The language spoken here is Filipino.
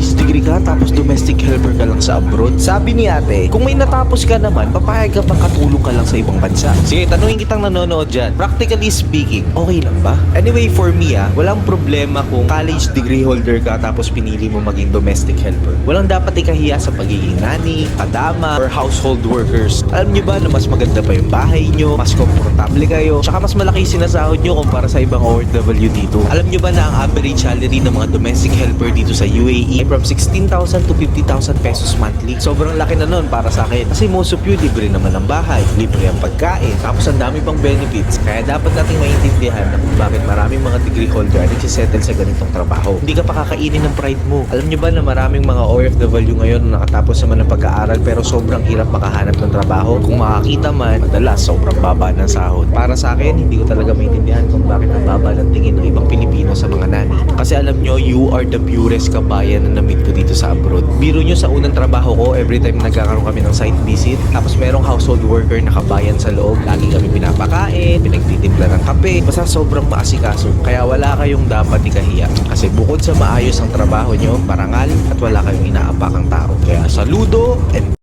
college degree ka tapos domestic sa abroad? Sabi ni ate, kung may natapos ka naman, papayag ka bang katulong ka lang sa ibang bansa? Sige, tanungin kitang nanonood dyan. Practically speaking, okay lang ba? Anyway, for me ah, walang problema kung college degree holder ka tapos pinili mo maging domestic helper. Walang dapat ikahiya sa pagiging nani, kadama, or household workers. Alam nyo ba na mas maganda pa yung bahay nyo, mas komportable kayo, tsaka mas malaki sinasahod nyo kumpara sa ibang OFW dito. Alam nyo ba na ang average salary ng mga domestic helper dito sa UAE ay from 16,000 to 50,000 pesos monthly. Sobrang laki na nun para sa akin. Kasi most of you, libre naman ang bahay, libre ang pagkain, tapos ang dami pang benefits. Kaya dapat nating maintindihan na kung bakit maraming mga degree holder ay nagsisettle sa ganitong trabaho. Hindi ka pa ng pride mo. Alam nyo ba na maraming mga OFW ngayon na nakatapos naman ng pag-aaral pero sobrang hirap makahanap ng trabaho. Kung makakita man, madalas sobrang baba ng sahod. Para sa akin, hindi ko talaga maintindihan kung bakit ang baba ng tingin ng ibang Pilipino nani. Kasi alam nyo, you are the purest kabayan na na-meet ko dito sa abroad. Biro nyo sa unang trabaho ko, every time nagkakaroon kami ng site visit, tapos merong household worker na kabayan sa loob, lagi kami pinapakain, pinagtitimpla ng kape, basta sobrang maasikaso. Kaya wala kayong dapat ikahiya. Kasi bukod sa maayos ang trabaho nyo, parangal at wala kayong inaapakang tao. Kaya saludo and